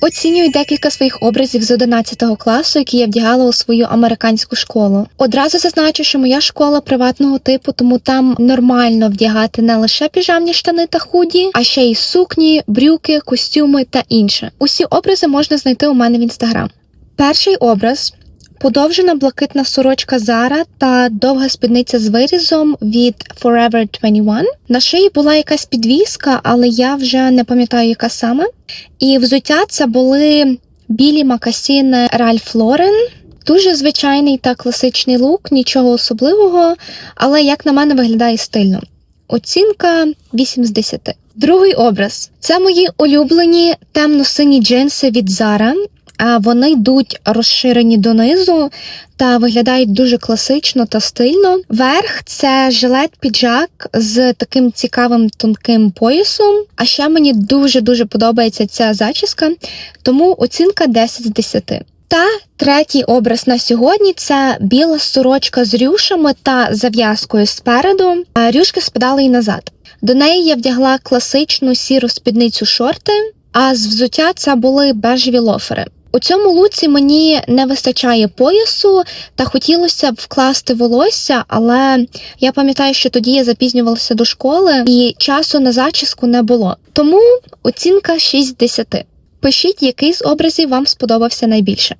Оцінюю декілька своїх образів з 11 класу, які я вдягала у свою американську школу. Одразу зазначу, що моя школа приватного типу, тому там нормально вдягати не лише піжамні штани та худі, а ще й сукні, брюки, костюми та інше. Усі образи можна знайти у мене в інстаграм. Перший образ. Подовжена блакитна сорочка Зара та довга спідниця з вирізом від Forever 21. На шиї була якась підвіска, але я вже не пам'ятаю, яка саме. І взуття це були білі макасіни Ralph Lauren. Дуже звичайний та класичний лук, нічого особливого, але як на мене виглядає стильно. Оцінка 8 з 10. Другий образ це мої улюблені темно-сині джинси від Zara. Вони йдуть розширені донизу та виглядають дуже класично та стильно. Верх це жилет піджак з таким цікавим тонким поясом. А ще мені дуже дуже подобається ця зачіска, тому оцінка 10 з 10. Та третій образ на сьогодні це біла сорочка з рюшами та зав'язкою спереду. Рюшки спадали й назад. До неї я вдягла класичну сіру спідницю шорти, а з взуття це були бежеві лофери. У цьому луці мені не вистачає поясу та хотілося б вкласти волосся, але я пам'ятаю, що тоді я запізнювалася до школи і часу на зачіску не було. Тому оцінка 6 з 10. Пишіть, який з образів вам сподобався найбільше.